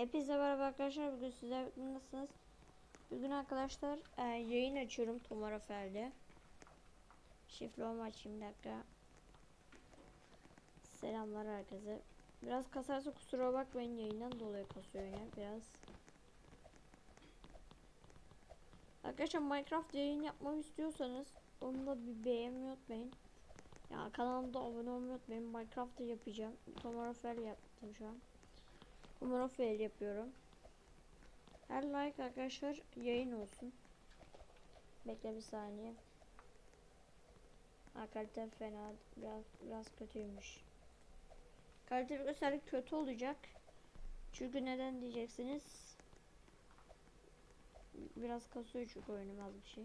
Hepinize merhaba arkadaşlar. Bugün sizler nasılsınız? Bugün arkadaşlar e, yayın açıyorum Tomara Fer'de. Şifremi açayım bir dakika. Selamlar herkese. Biraz kasarsa kusura bakmayın yayından dolayı kasıyor yine biraz. Arkadaşlar Minecraft yayın yapmamı istiyorsanız onu da bir beğenmeyi unutmayın. Ya kanalımda abone olmayı unutmayın. Minecraft'ı yapacağım. Tomara Fer yaptım şu an. Umarım fail yapıyorum. Her like arkadaşlar yayın olsun. Bekle bir saniye. Ha, kalite fena biraz biraz kötüymüş. Kalite gösterdik kötü olacak. Çünkü neden diyeceksiniz? Biraz kasıyor çünkü oyunum az bir şey.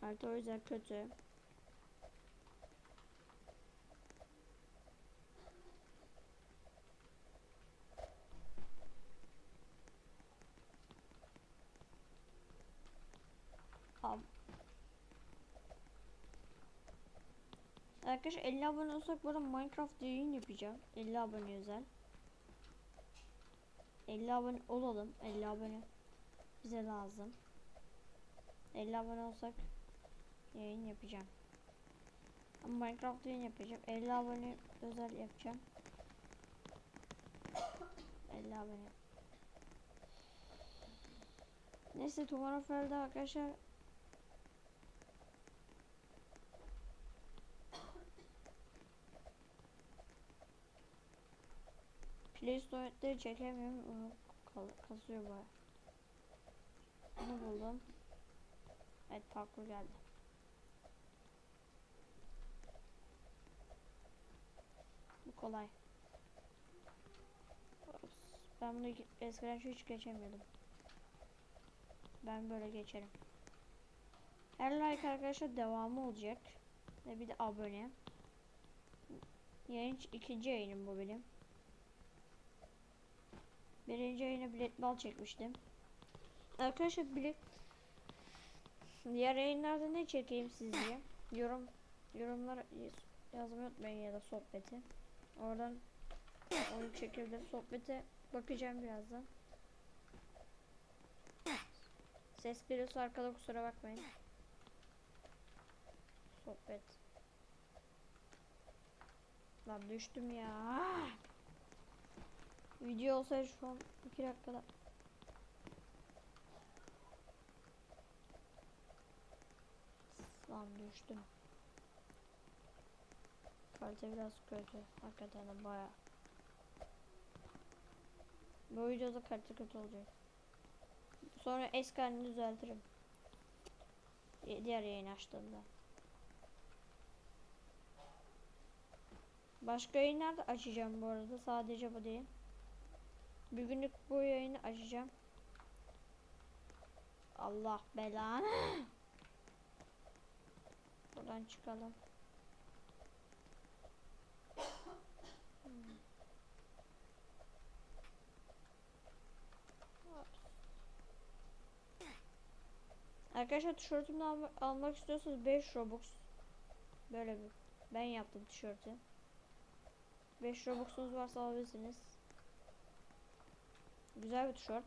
Kalite o yüzden kötü. Arkadaşlar 50 abone olsak burada Minecraft yayın yapacağım. 50 abone özel. 50 abone olalım. 50 abone bize lazım. 50 abone olsak yayın yapacağım. Minecraft yayın yapacağım. 50 abone özel yapacağım. 50 abone. Neyse Tomorrow Fair'de arkadaşlar Play Store'da çekemiyorum. Onu kasıyor baya. Bunu buldum. Evet parkur geldi. Bu kolay. Ben bunu eskiden hiç geçemiyordum. Ben böyle geçerim. Her like arkadaşlar devamı olacak. Ve bir de abone. Yayın ikinci yayınım bu benim. Birinci yayına bilet bal çekmiştim. Arkadaşlar bilet diğer yayınlarda ne çekeyim sizce? Yorum yorumlar yaz- yazmayı unutmayın ya da sohbeti. Oradan onu çekebilir. Sohbete bakacağım birazdan. Ses geliyorsa arkada kusura bakmayın. Sohbet. Lan düştüm ya. Video olsaydı şu an 2 dakikada. Lan düştüm. Kalite biraz kötü. Hakikaten de baya. Bu videoda kalite kötü olacak. Sonra eski halini düzeltirim. Di- Diğer yayın açtığımda. Başka yayınlarda açacağım bu arada. Sadece bu değil. Bir bu yayını açacağım. Allah belanı. Buradan çıkalım. Hmm. Arkadaşlar tişörtümü alma- almak istiyorsanız 5 Robux. Böyle bir. Ben yaptım tişörtü. 5 Robux'unuz varsa alabilirsiniz. Güzel bir tişört.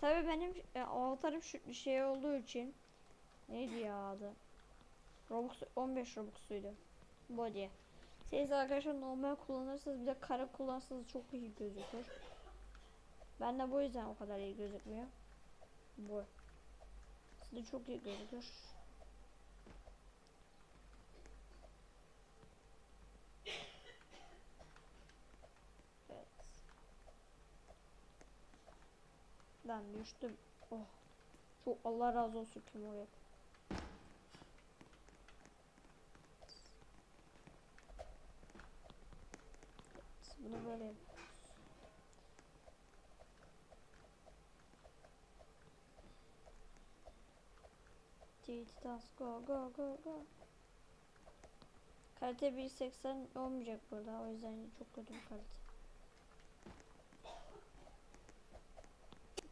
Tabi benim e, avatarım şu şey olduğu için neydi ya adı? Robux 15 Robux'uydu. Body. Siz arkadaşlar normal kullanırsanız bir de kara kullanırsanız çok iyi gözükür. Ben de bu yüzden o kadar iyi gözükmüyor. Bu. Sizde çok iyi gözükür. Evet. Ben düştüm. Oh. Çok Allah razı olsun kim oraya. Bunu böyle yapıyoruz. Titas go go go go. Kalite 1.80 olmayacak burada o yüzden çok kötü bir kalite.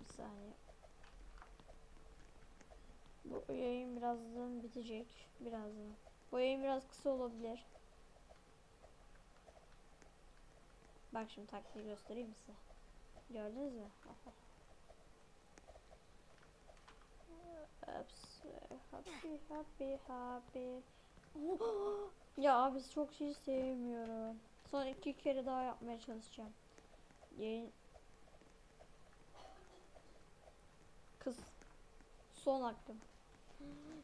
Bir saniye. Bu yayın birazdan bitecek. Birazdan. Bu yayın biraz kısa olabilir. Bak şimdi taktiği göstereyim size. Gördünüz mü? Ups. Happy happy happy. ya abi çok şey sevmiyorum. Son iki kere daha yapmaya çalışacağım. Yayın son hakkım.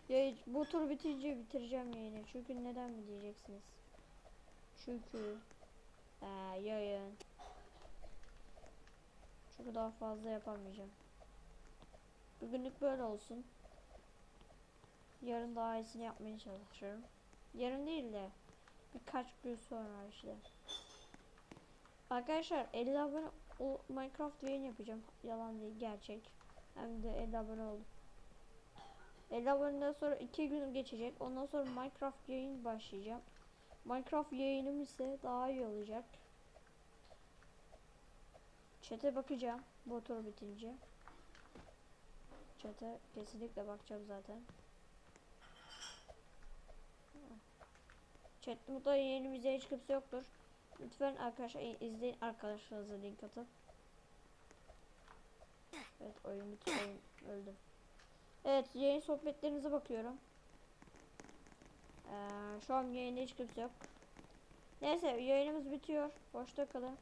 Ya bu tur bitince bitireceğim yayını. Çünkü neden mi diyeceksiniz? Çünkü ee, yayın. Çünkü daha fazla yapamayacağım. Bugünlük böyle olsun. Yarın daha iyisini yapmaya çalışırım. Yarın değil de birkaç gün sonra işte. Arkadaşlar 50 abone Minecraft yayın yapacağım. Yalan değil gerçek. Hem de 50 abone oldum. 50 aboneden sonra 2 gün geçecek. Ondan sonra Minecraft yayın başlayacağım. Minecraft yayınım ise daha iyi olacak. Chat'e bakacağım bu tur bitince. Chat'e kesinlikle bakacağım zaten. Chat'te mutlaka yeni bize hiç kimse yoktur. Lütfen arkadaşlar izleyin arkadaşlarınıza link atın. Evet oyun bitti oyun öldü. Evet yayın sohbetlerinize bakıyorum. Ee, şu an yayında hiç kimse yok. Neyse yayınımız bitiyor. Hoşça kalın.